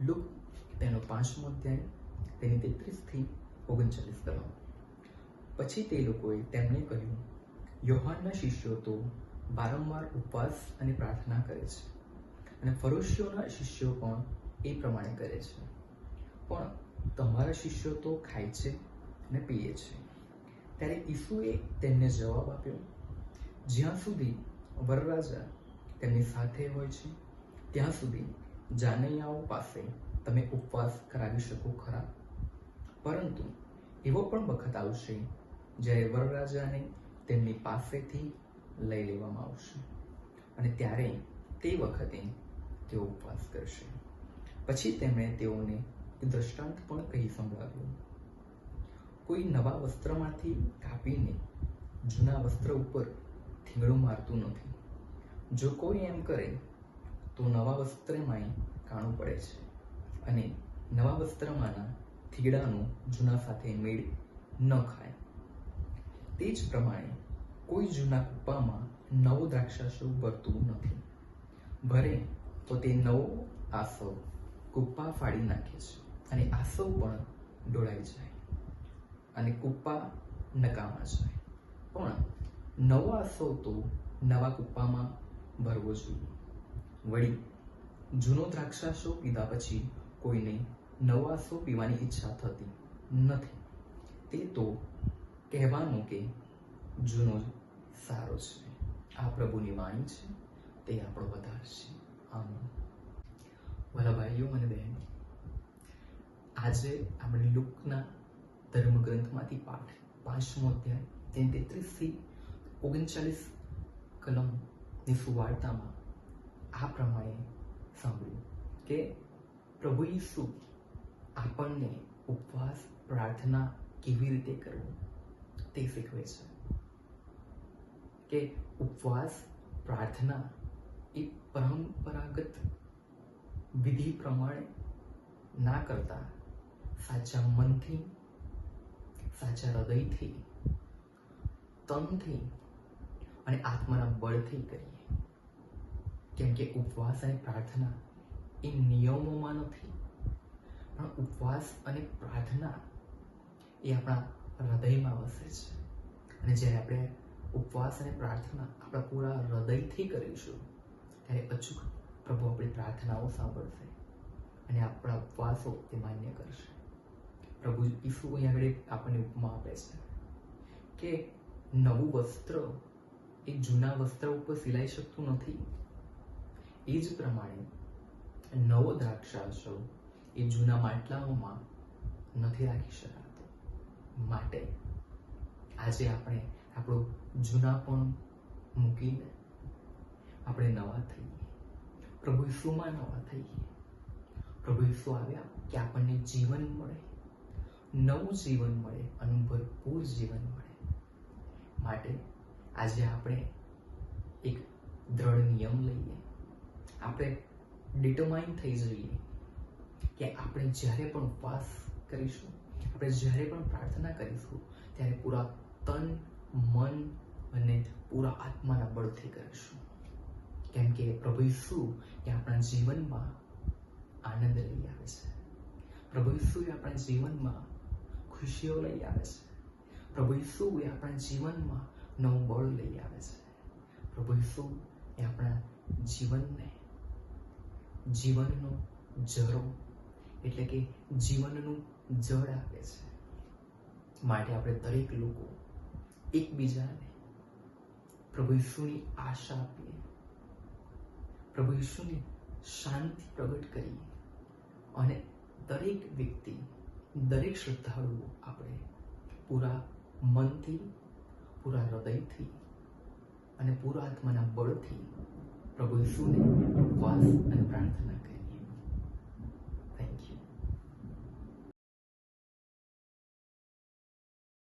Look, તેનો પાંચમો અધ્યાય, તેની તેત્રીસથી ઓગણચાલીસ કલમ પછી તે લોકોએ તેમણે કહ્યું, યોહાનના શિષ્યો તો વારંવાર ઉપવાસ અને પ્રાર્થના કરે છે, અને ફરોશીઓના શિષ્યો પણ એ પ્રમાણે કરે છે. પણ તમારા શિષ્યો તો ખાય છે અને પીએ છે. ત્યારે ઈસુએ તેમને જવાબ આપ્યો, જ્યાં સુધી વરરાજા તેમની સાથે હોય છે, ત્યાં સુધી જાનૈયાઓ પાસે તમે ઉપવાસ કરાવી શકો ખરા. પરંતુ એવો પણ વખત આવશે જ્યારે વરરાજાને તેમની પાસેથી લઈ લેવામાં આવશે અને ત્યારે તે વખતે તેઓ ઉપવાસ કરશે. પછી તેમણે તેઓને દ્રષ્ટાંત પણ કહી સંભળાવ્યું. કોઈ નવા વસ્ત્રમાંથી કાપીને જૂના વસ્ત્ર ઉપર થીંગડું મારતું નથી. જો કોઈ એમ કરે તો નવા વસ્ત્રમાંય કાણું પડે છે. અને નવા વસ્ત્રમાંના થીગડાનું જૂના સાથે મેળ ન ખાય. તે જ પ્રમાણે કોઈ જૂના કૂપામાં નવો દ્રાક્ષાશો ભરતું નથી. ભરે તો તે નવો આસવ કુપ્પા ફાડી નાખે છે અને આસવ પણ ડોળાઈ જાય. અને કુપ્પા નકામા જાય. પણ નવો આસવ તો નવા કૂપામાં ભરવો જોઈએ. વળી જૂનો દ્રાક્ષાસો પીધા પછી કોઈને નવા સો પીવાની ઈચ્છા થતી નથી. તે તો કહેવાનું કે જૂનો સારો છે. આ પ્રભુની વાણી છે. તે આપણો વધાર છે. આમ ભલા ભાઈઓ અને બહેન, આજે આપણે લુકના ધર્મગ્રંથમાંથી પાઠ, પાંચમો અધ્યાય તેન તેત્રીસથી ઓગણચાલીસ કલમની સુવાર્તામાં આ પ્રમાણે સાંભળ્યું કે પ્રભુ ઈસુ આપણને ઉપવાસ, પ્રાર્થના કેવી રીતે કરવું તે શીખવે છે. કે ઉપવાસ, પ્રાર્થના એ પરંપરાગત વિધિ પ્રમાણે ના કરતા સાચા મનથી, સાચા હૃદયથી, તનથી અને આત્માના બળથી કરીએ. કેમ કે ઉપવાસ અને પ્રાર્થના એ નિયમોમાં નથી. પણ ઉપવાસ અને પ્રાર્થના એ આપણા હૃદયમાં વસે છે. અને જ્યારે આપણે ઉપવાસ અને પ્રાર્થના આપણા પૂરા હૃદયથી કરીશું, ત્યારે અચૂક પ્રભુ આપણી પ્રાર્થનાઓ સાંભળશે અને આપણા ઉપવાસો તે માન્ય કરશે. પ્રભુ ઈસુ અહીં આગળ આપણને ઉપમા આપે છે કે નવું વસ્ત્ર એ જૂના વસ્ત્ર ઉપર સિલાઈ શકતું નથી. એ જ પ્રમાણે નવો દ્રાક્ષાશો એ જૂના માટલાઓમાં નથી રાખી શકાતો. માટે આજે આપણે આપણું જૂના પણ મૂકીને આપણે નવા થઈએ. પ્રભુ ઈસુમાં નવા થઈએ. પ્રભુ ઈસુ આવ્યા કે આપણને જીવન મળે, નવું જીવન મળે, અને જીવન મળે. માટે આજે આપણે એક દ્રઢ નિયમ લઈએ. આપણે ડિટરમાઇન થઈ જઈએ કે આપણે જ્યારે પણ ઉપવાસ કરીશું, આપણે જ્યારે પણ પ્રાર્થના કરીશું, ત્યારે પૂરા તન, મન અને પૂરા આત્માના બળથી કરીશું. કેમ કે પ્રભુ ઈસુ એ આપણા જીવનમાં આનંદ લઈ આવે છે. પ્રભુ ઈસુ એ આપણા જીવનમાં ખુશીઓ લઈ આવે છે. પ્રભુ ઈસુ એ આપણા જીવનમાં નવું બળ લઈ આવે છે. પ્રભુ ઈસુ એ આપણા જીવનને જીવનનો જરો, એટલે કે જીવનનું જળ આપે છે. માટે આપણે દરેક લોકો એકબીજાને પ્રભુ ઈશ્વરની આશા આપીએ, પ્રભુ ઈશ્વરની શાંતિ પ્રગટ કરીએ અને દરેક વ્યક્તિ, દરેક શ્રદ્ધાળુઓ આપણે પૂરા મનથી, પૂરા હૃદયથી અને પૂરા આત્માના બળથી પ્રભુ ઈસુને ઉપવાસ અને પ્રાર્થના કરીએ